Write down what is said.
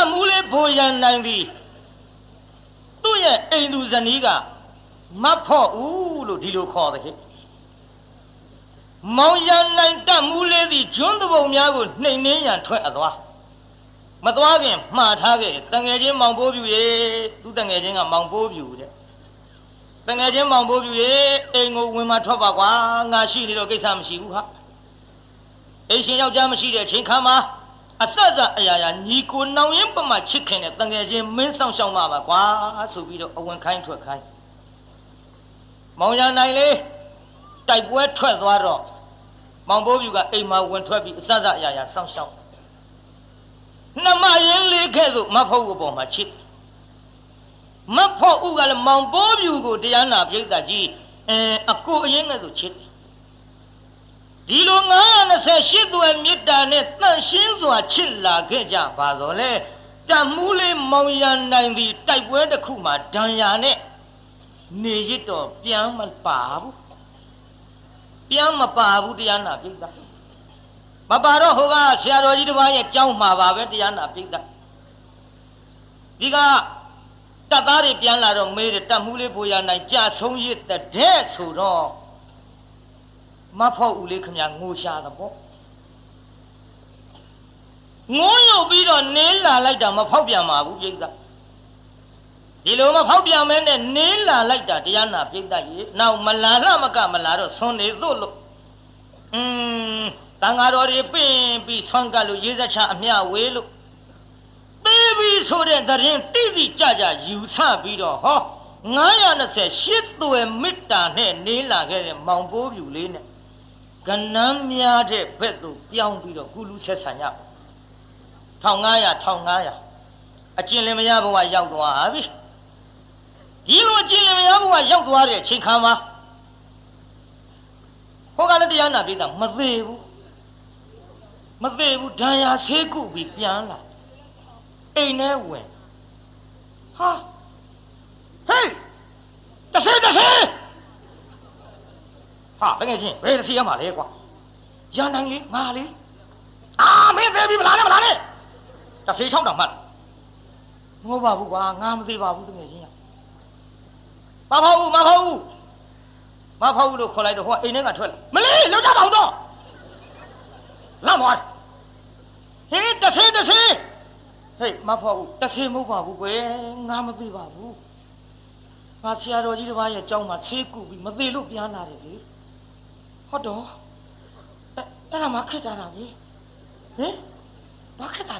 တ်မှုလေးဘိုးရန်နိုင်သည်သူ့ရဲ့အိမ်သူဇနီးကမတ်ဖို့ဦးလို့ဒီလိုခေါ်တယ်ဟဲ့မောင်ရန်နိုင်တတ်မှုလေးသည်ကျွန်းတပုံများကိုနှိမ်နှင်းရန်ထွက်အသွားမသွားခင်မှားထားခဲ့တငယ်ချင်းမောင်ပိုးပြူရေသူတငယ်ချင်းကမောင်ပိုးပြူတဲ့တငယ်ချင်းမောင်ပိုးပြူရေအိမ်ကိုဝင်มาထွက်ပါကွာငါရှိနေတော့ကိစ္စမရှိဘူးဟာအိမ်ရှင်ယောက်ျားမရှိတဲ့အချိန်ခါမှာ အဆက်ဆက်အရာရာညီကိုနောင်ရင်ပမချစ်ခင်တဲ့တငယ်ချင်းမင်းဆောင်ရှောင်းမှာပါကွာဆိုပြီးတော့အဝင်ခိုင်းထွက်ခိုင်းမောင်ရနိုင်လေးတိုက်ပွဲထွက်သွားတော့မောင်ပိုးပြူကအိမ်မှာဝင်ထွက်ပြီးအဆက်ဆက်အရာရာစောင့်ရှောက်နှမရင်လေးခဲ့သို့မဖို့ကိုပေါ်မှာချစ်မဖို့ဥကလည်းမောင်ပိုးပြူကိုတရားနာပြိတ္တာကြီးအဲအကိုအရင်ကသို့ချစ်ဒီလို 928သွဲမေတ္တာနဲ့တန့်ရှင်းစွာချစ်လာခဲ့ကြပါတော့လေတမှုလေးမောင်ရနိုင်သည်တိုက်ပွဲတစ်ခုမှာဒဏ်ရာနဲ့နေရစ်တော့ပြန်မပါဘူးပြန်မပါဘူးတရားနာပြိတ္တာမပါတော့ဟိုကဆရာတော်ကြီးတစ်ပါးရဲ့ကြောင်းမှာပါပဲတရားနာပြိတ္တာဒီကတပ်သားတွေပြန်လာတော့မေးတယ်တပ်မှုလေးဘူရနိုင်ကြဆုံးရစ်တဲ့ဆိုတော့ မဖို့ဦးလေးခမငိုရှာတယ်ပေါ့ငိုးရုပ်ပြီးတော့နင်းလာလိုက်တာမဖောက်ပြန်ပါဘူးပြိတ္တာဒီလိုမဖောက်ပြန်မဲနဲ့နင်းလာလိုက်တာတရားနာပြိတ္တာကြီးနောက်မလာလှမကမလာတော့ဆွန်နေသို့လို့อืมတန်ဃာတော်တွေပင့်ပြီးဆွမ်းကပ်လို့ရေးစချအမျှဝေးလို့ပေးပြီးဆိုတဲ့တရင်တိတိကြကြယူဆပြီးတော့ဟော928သွယ်မေတ္တာနဲ့နေလာခဲ့တဲ့မောင်ပိုးပြူလေးနဲ့ ကနန်းများတဲ့ဘက်သို့ပြောင်းပြီးတော့ကုလူဆက်ဆံရ1500 1500အကျဉ်းလင်မရဘဝရောက်သွားပြီဒီလိုအကျဉ်းလင်မရဘဝရောက်သွားတဲ့အချိန်ခါမှာဟောကလည်းတရားနာပြတာမသေးဘူးမသေးဘူးဒဏ်ရာဆေးကုပြီးပြန်လာအိမ်ထဲဝင်ဟာဟေးတဆေးတဆေး ဟာတကယ်ချင်းဘယ်တဆေးရမှာလဲကွာရန်နိုင်လေငါလေအာမင်းသေးပြီမလားနဲ့မလားနဲ့တဆေး၆တောင်မှတ်မဟုတ်ပါဘူးကွာငါမသေးပါဘူးတကယ်ချင်းရမဖောက်ဘူးမဖောက်ဘူးမဖောက်ဘူးလို့ခေါ်လိုက်တော့ဟိုအိမ်ထဲကထွက်လာမလေးလောက်ကြပါဦးတော့လာမွားဟေးတဆေးတဆေးဟေးမဖောက်ဘူးတဆေးမဟုတ်ပါဘူးကွယ်ငါမသိပါဘူးငါဆရာတော်ကြီးတစ်ပါးရဲ့ကြောင်းမှာဆေးကုပြီးမသေးလို့ပြန်လာတယ်လေ ဟုတ်တော့အဲ့အဲ့ဒါမှခက်ကြတာလေဟင်ဘာခက်တာ